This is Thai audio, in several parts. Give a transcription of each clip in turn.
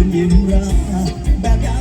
ยืนยิ้มรักแบบยา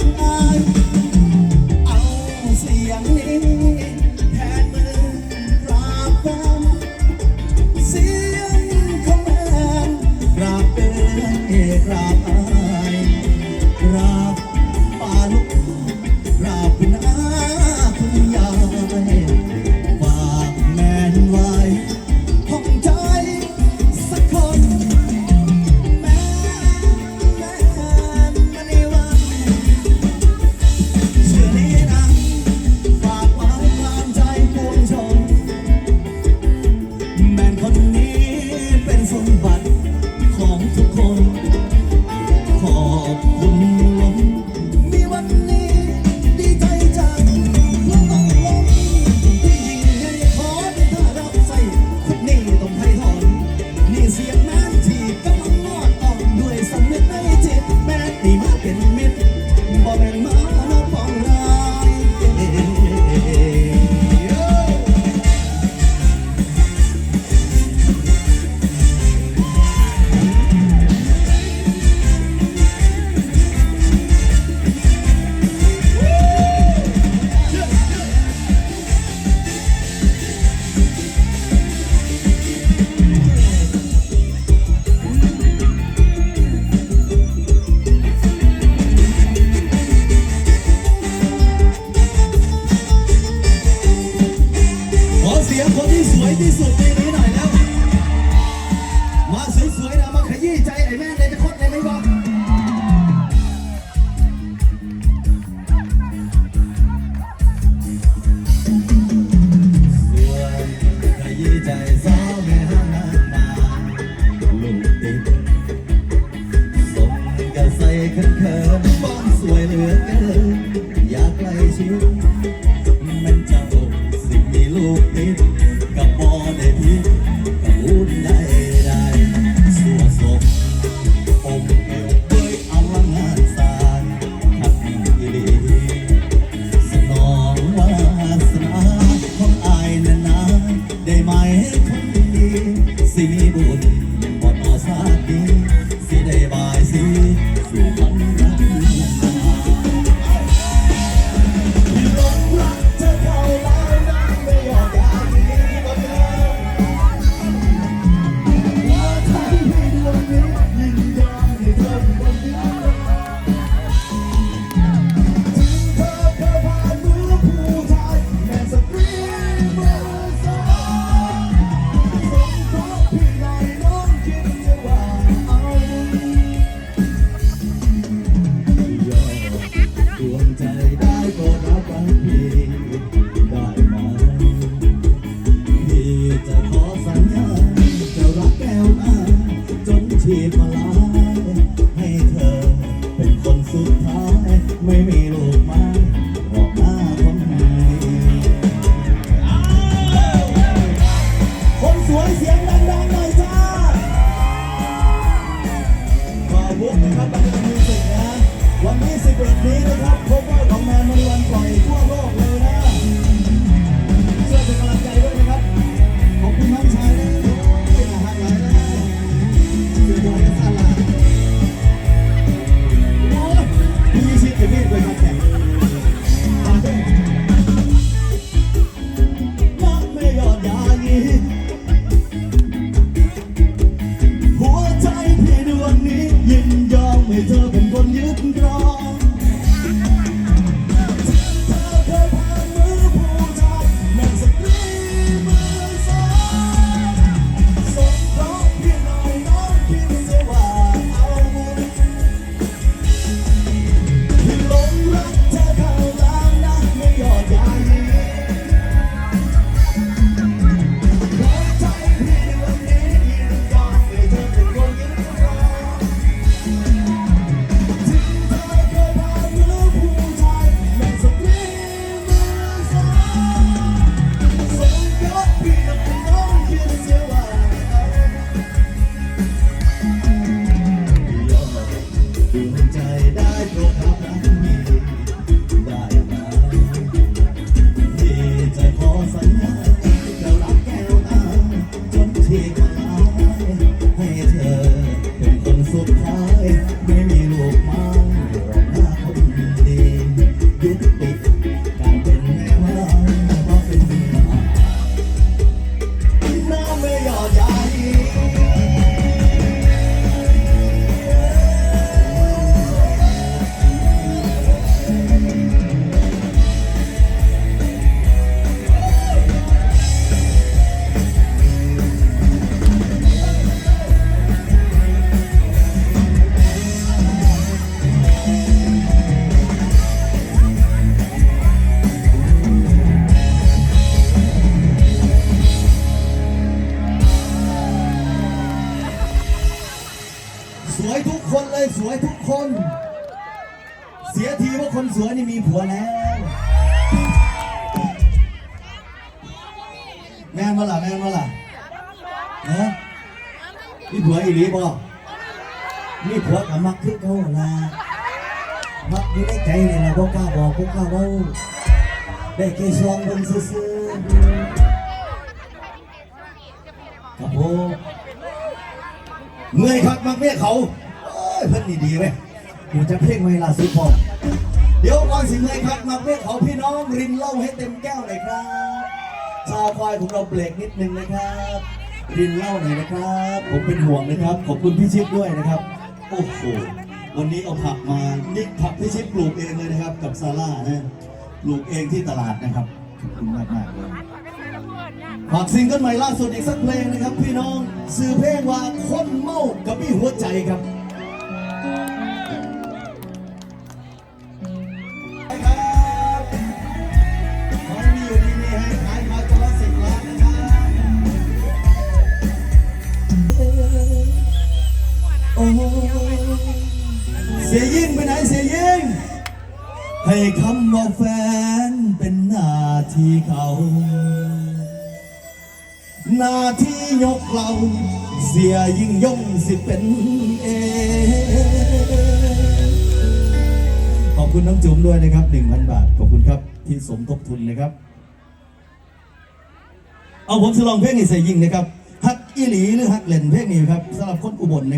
ยชิมันจะอกสิมีลูกติดกับบอได้พิกับอุ่ได não melhor. วยทุกคนเลยสวยทุกคน เสียทีว่าคนสวยนี่มีผัวแล้ว แม่นมาล่ะแม่นมาล่ะเนาะมีผัวอีหลีบ่มีผัวกับมักคือเขาละมักอยู่ในใจนี่ล่ะบ่กล้าบอกบ่กล้าเว้าได้แค่ซองเบิ่งซื่อๆครับผม เมื่อยคักมักเมียเขาเอ้ยเพิ่นนี่ดีเว้ยกูจะเพลงไว้ล่าสุดพอเดี๋ยวก่อนสิเมื่อยคักมักเมียเขาพี่น้องรินเหล้าให้เต็มแก้วหน่อยครับ ชาวควายของเราเบรกนิดนึงนะครับรินเหล้าหน่อยนะครับ ผมเป็นห่วงนะครับ ขอบคุณพี่ชิดด้วยนะครับ โอ้โหวันนี้เอาผักมานี่ผักพี่ชิดปลูกเองเลยนะครับ กับซาร่านะปลูกเองที่ตลาดนะครับขอบคุณมากมากฝากซิงเกิลใหม่ล่าสุดอีกสักเพลงนะครับ พี่น้องสื่อเพลงว่าคน หัวใจครับอยู่ดีมีให้ขายมาตัวสิบล้านนะโอ้เสียยิ่งไปไหนเสียยิ่งให้คำว่าแฟนเป็นหน้าที่เขา หน้าที่ยกเรา เสียยิ่งย่งสิเป็นเองขอบคุณน้องจุ๋มด้วยนะครับ 1,000 บาท ขอบคุณครับที่สมทบทุนนะครับ เอาผมจะลองเพลงนี้ใส่ยิ่งนะครับฮักอีหลีหรือฮักเล่นเพลงนี้ครับสำหรับคนอุบลนะครับ